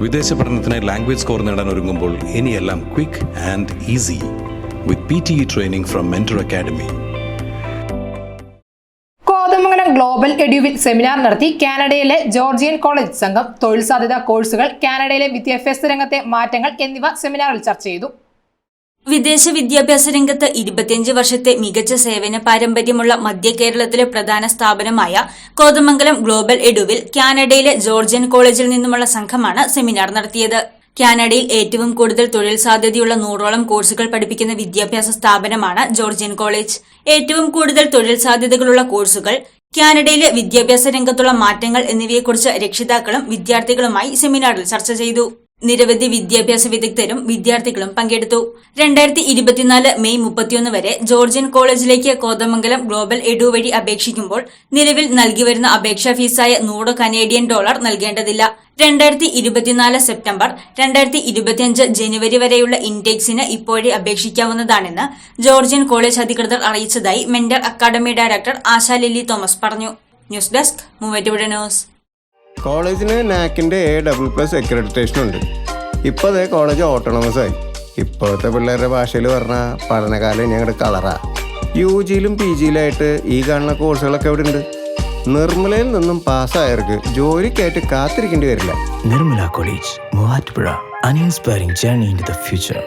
വിദേശ പഠനത്തിന് language score നേടാൻ ഒരുങ്ങുമ്പോൾ ഇനിയെല്ലാം quick and easy with P T training from Mentor Academy global എഡ്യൂവിൽ seminar നടത്തി കാനഡയിലെ ജോർജിയൻ കോളേജ് സംഘം തൊഴിൽ സാധ്യതാ കോഴ്സുകൾ കാനഡയിലെ വിദ്യാഭ്യാസ രംഗത്തെ മാറ്റങ്ങൾ എന്നിവ സെമിനാറിൽ ചർച്ച ചെയ്തു. വിദേശ വിദ്യാഭ്യാസ രംഗത്ത് ഇരുപത്തിയഞ്ച് വർഷത്തെ മികച്ച സേവന പാരമ്പര്യമുള്ള മധ്യ കേരളത്തിലെ പ്രധാന സ്ഥാപനമായ കോതമംഗലം ഗ്ലോബൽ എഡുവിൽ കാനഡയിലെ ജോർജിയൻ കോളേജിൽ നിന്നുമുള്ള സംഘമാണ് സെമിനാർ നടത്തിയത്. കാനഡയിൽ ഏറ്റവും കൂടുതൽ തൊഴിൽ സാധ്യതയുള്ള നൂറോളം കോഴ്സുകൾ പഠിപ്പിക്കുന്ന വിദ്യാഭ്യാസ സ്ഥാപനമാണ് ജോർജിയൻ കോളേജ്. ഏറ്റവും കൂടുതൽ തൊഴിൽ സാധ്യതകളുള്ള കോഴ്സുകൾ കാനഡയിലെ വിദ്യാഭ്യാസ രംഗത്തുള്ള മാറ്റങ്ങൾ എന്നിവയെക്കുറിച്ച് രക്ഷിതാക്കളും വിദ്യാർത്ഥികളുമായി സെമിനാറിൽ ചർച്ച ചെയ്തു. നിരവധി വിദ്യാഭ്യാസ വിദഗ്ധരും വിദ്യാർത്ഥികളും പങ്കെടുത്തു. രണ്ടായിരത്തി ഇരുപത്തിനാല് മെയ് മുപ്പത്തിയൊന്ന് വരെ ജോർജിയൻ കോളേജിലേക്ക് കോതമംഗലം ഗ്ലോബൽ എഡു വഴി അപേക്ഷിക്കുമ്പോൾ നിലവിൽ നൽകിവരുന്ന അപേക്ഷാ ഫീസായ നൂറ് കനേഡിയൻ ഡോളർ നൽകേണ്ടതില്ല. രണ്ടായിരത്തി ഇരുപത്തിനാല് സെപ്റ്റംബർ രണ്ടായിരത്തി ഇരുപത്തിയഞ്ച് ജനുവരി വരെയുള്ള ഇൻടേക്സിന് ഇപ്പോഴേ അപേക്ഷിക്കാവുന്നതാണെന്ന് ജോർജിയൻ കോളേജ് അധികൃതർ അറിയിച്ചതായി mentor academy director Asha Lily Thomas പറഞ്ഞു. News desk Muvattupuzha news. കോളേജിന് നാക്കിന്റെ എ ഡബിൾ പ്ലസ് അക്രഡിറ്റേഷൻ ഉണ്ട്. ഇപ്പോൾ അതേ കോളേജ് ഓട്ടോണമസ് ആയി. ഇപ്പോഴത്തെ പിള്ളേരുടെ ഭാഷയിൽ പറഞ്ഞാൽ പഠനകാലം ഞങ്ങളുടെ കളറാ. യു ജിയിലും പി ജിയിലായിട്ട് ഈ കാണുന്ന കോഴ്സുകളൊക്കെ ഇവിടെ ഉണ്ട് നിർമ്മലയിൽ നിന്നും പാസ്സായവർക്ക് ജോലിക്കായിട്ട് കാത്തിരിക്കേണ്ടി വരില്ല. Nirmala college Muvattupuzha. An inspiring journey in the future.